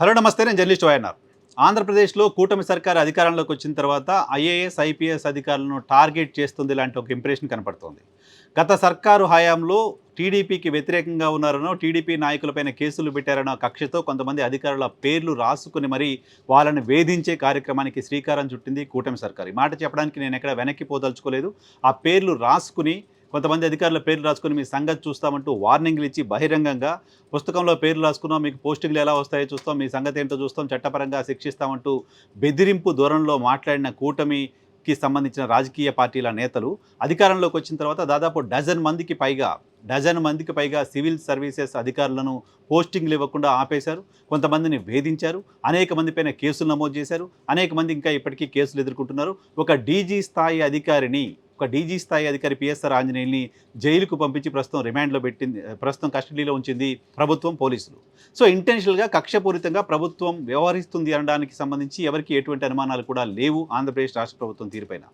Hello నమస్తే నేను journalist YNR ఆంధ్రప్రదేశ్లో కూటమి సర్కార్ అధికారంలోకి వచ్చిన తర్వాత ఐఏఎస్ ఐపీఎస్ అధికారులను టార్గెట్ చేస్తుంది లాంటి ఒక ఇంప్రెషన్ కనపడుతోంది. గత సర్కారు హయాంలో టీడీపీకి వ్యతిరేకంగా ఉన్నారనో టీడీపీ నాయకులపైన కేసులు పెట్టారనో కక్షతో కొంతమంది అధికారుల పేర్లు రాసుకుని మరీ వాళ్ళని వేధించే కార్యక్రమానికి శ్రీకారం చుట్టింది కూటమి సర్కార్. ఈ మాట చెప్పడానికి నేను ఎక్కడ వెనక్కి పోదలుచుకోలేదు. ఆ పేర్లు రాసుకుని కొంతమంది అధికారుల పేర్లు రాసుకుని మీ సంగతి చూస్తామంటూ వార్నింగ్లు ఇచ్చి బహిరంగంగా పుస్తకంలో పేర్లు రాసుకున్నాం మీకు పోస్టింగ్లు ఎలా వస్తాయో చూస్తాం మీ సంగతి ఏంటో చూస్తాం చట్టపరంగా శిక్షిస్తామంటూ బెదిరింపు ధోరణిలో మాట్లాడిన కూటమికి సంబంధించిన రాజకీయ పార్టీల నేతలు అధికారంలోకి వచ్చిన తర్వాత దాదాపు డజన్ మందికి పైగా డజన్ మందికి పైగా సివిల్ సర్వీసెస్ అధికారులను పోస్టింగ్లు ఇవ్వకుండా ఆపేశారు కొంతమందిని వేధించారు అనేక మంది పైన కేసులు నమోదు చేశారు అనేక మంది ఇంకా ఇప్పటికీ కేసులు ఎదుర్కొంటున్నారు. ఒక డీజీ స్థాయి అధికారిని ఒక డీజీ స్థాయి అధికారి పిఎస్ఆర్ ఆంజనేయుల్ని జైలుకు పంపించి ప్రస్తుతం రిమాండ్లో పెట్టింది ప్రస్తుతం కస్టడీలో ఉంచింది ప్రభుత్వం పోలీసులు. సో ఇంటెన్షనల్గా కక్షపూరితంగా ప్రభుత్వం వ్యవహరిస్తుంది అనడానికి సంబంధించి ఎవరికి ఎటువంటి అనుమానాలు కూడా లేవు ఆంధ్రప్రదేశ్ రాష్ట్ర ప్రభుత్వం తీరుపైన.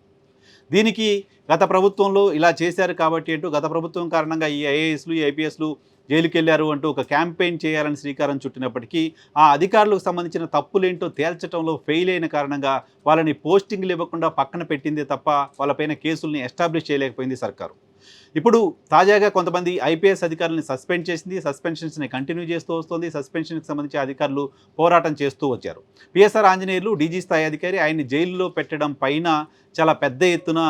దీనికి గత ప్రభుత్వంలో ఇలా చేశారు కాబట్టి అంటూ గత ప్రభుత్వం కారణంగా ఈ ఐఏఎస్లు ఈ ఐపీఎస్లు జైలుకి వెళ్ళారు అంటూ ఒక క్యాంపెయిన్ చేయాలని శ్రీకారం చుట్టినప్పటికీ ఆ అధికారులకు సంబంధించిన తప్పులేంటో తేల్చడంలో ఫెయిల్ అయిన కారణంగా వాళ్ళని పోస్టింగ్లు ఇవ్వకుండా పక్కన పెట్టిందే తప్ప వాళ్ళపైన కేసుల్ని ఎస్టాబ్లిష్ చేయలేకపోయింది సర్కారు. ఇప్పుడు తాజాగా కొంతమంది ఐపీఎస్ అధికారులను సస్పెండ్ చేసింది సస్పెన్షన్స్ని కంటిన్యూ చేస్తూ వస్తుంది సస్పెన్షన్కి సంబంధించి అధికారులు పోరాటం చేస్తూ వచ్చారు. పిఎస్ఆర్ ఆంజనేయులు డీజీ స్థాయి అధికారి ఆయన్ని జైల్లో పెట్టడం పైన చాలా పెద్ద ఎత్తున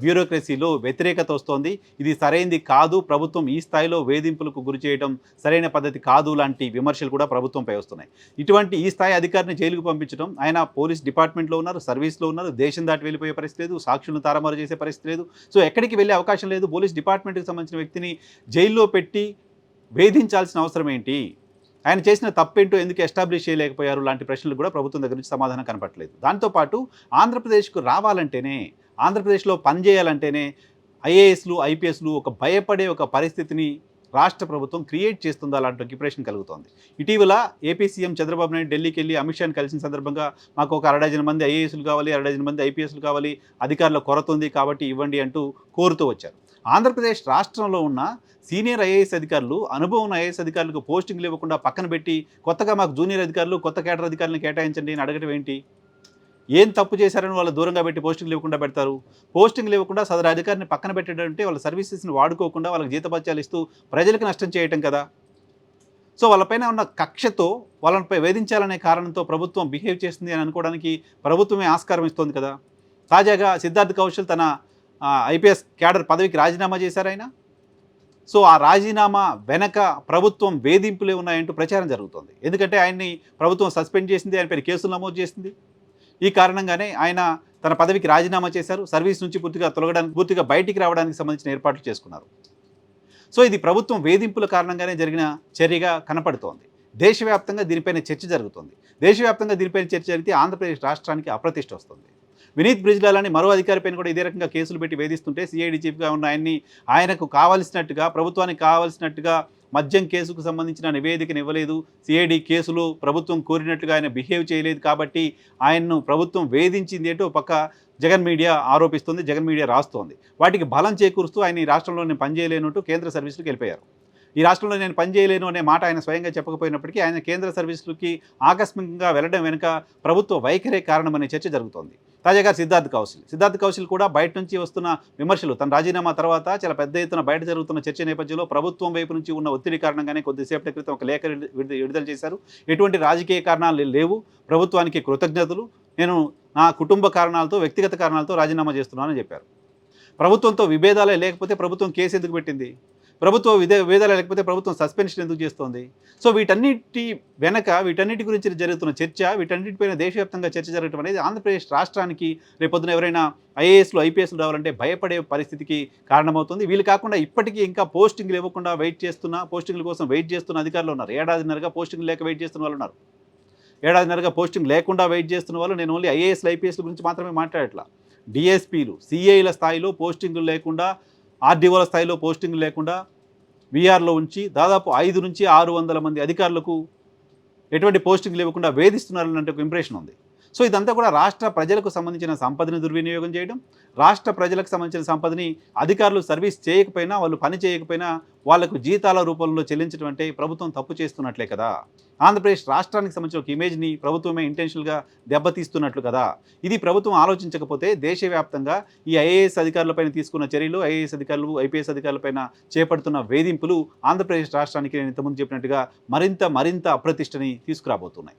బ్యూరోక్రసీలో వ్యతిరేకత వస్తోంది. ఇది సరైనది కాదు. ప్రభుత్వం ఈ స్థాయిలో వేధింపులకు గురి చేయడం సరైన పద్ధతి కాదు లాంటి విమర్శలు కూడా ప్రభుత్వంపై వస్తున్నాయి. ఇటువంటి ఈ స్థాయి అధికారిని జైలుకు పంపించడం ఆయన పోలీస్ డిపార్ట్మెంట్లో ఉన్నారు సర్వీస్లో ఉన్నారు దేశం దాటి వెళ్ళిపోయే పరిస్థితి లేదు సాక్షులను తారమారు చేసే పరిస్థితి లేదు. సో ఎక్కడికి వెళ్ళే అవకాశం లేదు. పోలీస్ డిపార్ట్మెంట్కి సంబంధించిన వ్యక్తిని జైల్లో పెట్టి వేధించాల్సిన అవసరం ఏంటి? ఆయన చేసిన తప్పేంటో ఎందుకు ఎస్టాబ్లిష్ చేయలేకపోయారు? లాంటి ప్రశ్నలు కూడా ప్రభుత్వం దగ్గర నుంచి సమాధానం కనపట్లేదు దాంతోపాటు ఆంధ్రప్రదేశ్కు రావాలంటేనే ఆంధ్రప్రదేశ్లో పనిచేయాలంటేనే ఐఏఎస్లు ఐపీఎస్లు ఒక భయపడే ఒక పరిస్థితిని రాష్ట్ర ప్రభుత్వం క్రియేట్ చేస్తుందా అలాంటి డిప్రెషన్ కలుగుతోంది. ఇటీవల ఏపీ సీఎం చంద్రబాబు నాయుడు ఢిల్లీకి వెళ్ళి అమిత్ షాని కలిసిన సందర్భంగా మాకు ఒక అరడజన మంది ఐఏఎస్లు కావాలి అరడజన మంది ఐపీఎస్లు కావాలి అధికారుల కొరత ఉంది కాబట్టి ఇవ్వండి అంటూ కోరుతూ వచ్చారు. ఆంధ్రప్రదేశ్ రాష్ట్రంలో ఉన్న సీనియర్ ఐఏఎస్ అధికారులు అనుభవం ఉన్న ఐఏఎస్ అధికారులకు పోస్టింగ్లు ఇవ్వకుండా పక్కన పెట్టి కొత్తగా మాకు జూనియర్ అధికారులు కొత్త కేటర్ అధికారులను కేటాయించండి అని అడగడం ఏంటి? ఏం తప్పు చేశారని వాళ్ళు దూరంగా పెట్టి పోస్టింగ్లు ఇవ్వకుండా పెడతారు? పోస్టింగ్ ఇవ్వకుండా సదరు అధికారిని పక్కన పెట్టడంటే వాళ్ళ సర్వీసెస్ని వాడుకోకుండా వాళ్ళకి జీతపత్యాలు ఇస్తూ ప్రజలకు నష్టం చేయటం కదా? సో వాళ్ళపైన ఉన్న కక్షతో వాళ్ళపై వేధించాలనే కారణంతో ప్రభుత్వం బిహేవ్ చేస్తుంది అని అనుకోవడానికి ప్రభుత్వమే ఆస్కారం ఇస్తోంది కదా? తాజాగా సిద్ధార్థ్ కౌశల్ తన ఐపీఎస్ క్యాడర్ పదవికి రాజీనామా చేశారు ఆయన. సో ఆ రాజీనామా వెనక ప్రభుత్వం వేధింపులే ఉన్నాయంటూ ప్రచారం జరుగుతోంది. ఎందుకంటే ఆయన్ని ప్రభుత్వం సస్పెండ్ చేసింది ఆయన పేరు కేసులు నమోదు చేసింది. ఈ కారణంగానే ఆయన తన పదవికి రాజీనామా చేశారు. సర్వీస్ నుంచి పూర్తిగా తొలగడానికి పూర్తిగా బయటికి రావడానికి సంబంధించిన ఏర్పాట్లు చేసుకున్నారు. సో ఇది ప్రభుత్వం వేధింపుల కారణంగానే జరిగిన చర్యగా కనపడుతోంది. దేశవ్యాప్తంగా దీనిపైన చర్చ జరుగుతుంది. దేశవ్యాప్తంగా దీనిపైన చర్చ జరిగితే ఆంధ్రప్రదేశ్ రాష్ట్రానికి అప్రతిష్ట వస్తుంది. వినీత్ బ్రిజ్లాలని మరో అధికారిపైన కూడా ఇదే రకంగా కేసులు పెట్టి వేధిస్తుంటే సిఐడి చీఫ్గా ఉన్న ఆయన్ని ఆయనకు కావాల్సినట్టుగా ప్రభుత్వానికి కావాల్సినట్టుగా మద్యం కేసుకు సంబంధించిన నివేదికను ఇవ్వలేదు. సిఐడి కేసులో ప్రభుత్వం కోరినట్టుగా ఆయన బిహేవ్ చేయలేదు కాబట్టి ఆయన్ను ప్రభుత్వం వేధించింది అంటూ పక్క జగన్ మీడియా ఆరోపిస్తుంది జగన్ మీడియా రాస్తోంది. వాటికి బలం చేకూరుస్తూ ఆయన ఈ రాష్ట్రంలో నేను పనిచేయలేనట్టు కేంద్ర సర్వీసులకు వెళ్ళిపోయారు. ఈ రాష్ట్రంలో నేను పనిచేయలేను అనే మాట ఆయన స్వయంగా చెప్పకపోయినప్పటికీ ఆయన కేంద్ర సర్వీసులకి ఆకస్మికంగా వెళ్ళడం వెనుక ప్రభుత్వ వైఖరే కారణమనే చర్చ జరుగుతోంది. తాజాగా సిద్ధార్థ్ కౌశల్. సిద్ధార్థ్ కౌశల్ కూడా బయట నుంచి వస్తున్న విమర్శలు తన రాజీనామా తర్వాత చాలా పెద్ద ఎత్తున బయట జరుగుతున్న చర్చ నేపథ్యంలో ప్రభుత్వం వైపు నుంచి ఉన్న ఒత్తిడి కారణంగానే కొద్దిసేపటి క్రితం ఒక లేఖ విడుదల విడుదల చేశారు. ఎటువంటి రాజకీయ కారణాలు లేవు. ప్రభుత్వానికి కృతజ్ఞతలు. నేను నా కుటుంబ కారణాలతో వ్యక్తిగత కారణాలతో రాజీనామా చేస్తున్నానని చెప్పారు. ప్రభుత్వంతో విభేదాలే లేకపోతే ప్రభుత్వం కేసు ఎందుకు పెట్టింది? ప్రభుత్వ విధే విభేదాలు లేకపోతే ప్రభుత్వం సస్పెన్షన్ ఎందుకు చేస్తోంది? సో వీటన్నిటి వెనక వీటన్నిటి గురించి జరుగుతున్న చర్చ వీటన్నిటిపైన దేశవ్యాప్తంగా చర్చ జరగడం అనేది ఆంధ్రప్రదేశ్ రాష్ట్రానికి రేపొద్దున ఎవరైనా ఐఏఎస్లు ఐపీఎస్లు రావాలంటే భయపడే పరిస్థితికి కారణమవుతుంది. వీళ్ళు కాకుండా ఇప్పటికీ ఇంకా పోస్టింగ్లు ఇవ్వకుండా వెయిట్ చేస్తున్న పోస్టింగ్ల కోసం వెయిట్ చేస్తున్న అధికారులు ఉన్నారు. ఏడాదిన్నరగా పోస్టింగ్ లేక వెయిట్ చేస్తున్న వాళ్ళు ఉన్నారు. ఏడాదిన్నరగా పోస్టింగ్ లేకుండా వెయిట్ చేస్తున్న వాళ్ళు నేను ఓన్లీ ఐఏఎస్లు ఐపీఎస్ల గురించి మాత్రమే మాట్లాడట్లా. డిఎస్పీలు సిఐల స్థాయిలో పోస్టింగులు లేకుండా ఆర్డీఓల స్థాయిలో పోస్టింగ్ లేకుండా వీఆర్లో ఉంచి దాదాపు ఐదు నుంచి ఆరు వందల మంది అధికారులకు ఎటువంటి పోస్టింగ్ ఇవ్వకుండా వేధిస్తున్నారన్న ఒక ఇంప్రెషన్ ఉంది. సో ఇదంతా కూడా రాష్ట్ర ప్రజలకు సంబంధించిన సంపదని దుర్వినియోగం చేయడం రాష్ట్ర ప్రజలకు సంబంధించిన సంపదని అధికారులు సర్వీస్ చేయకపోయినా వాళ్ళు పని చేయకపోయినా వాళ్ళకు జీతాల రూపంలో చెల్లించడం అంటే ప్రభుత్వం తప్పు చేస్తున్నట్లే కదా. ఆంధ్రప్రదేశ్ రాష్ట్రానికి సంబంధించిన ఒక ఇమేజ్ని ప్రభుత్వమే ఇంటెన్షనల్గా దెబ్బతీస్తున్నట్లు కదా. ఇది ప్రభుత్వం ఆలోచించకపోతే దేశవ్యాప్తంగా ఈ ఐఏఎస్ అధికారులపైన తీసుకున్న చర్యలు ఐఏఎస్ అధికారులు ఐపీఎస్ అధికారులపైన చేపడుతున్న వేధింపులు ఆంధ్రప్రదేశ్ రాష్ట్రానికి నేను ఇంతకుముందు చెప్పినట్టుగా మరింత మరింత అప్రతిష్టని తీసుకురాబోతున్నాయి.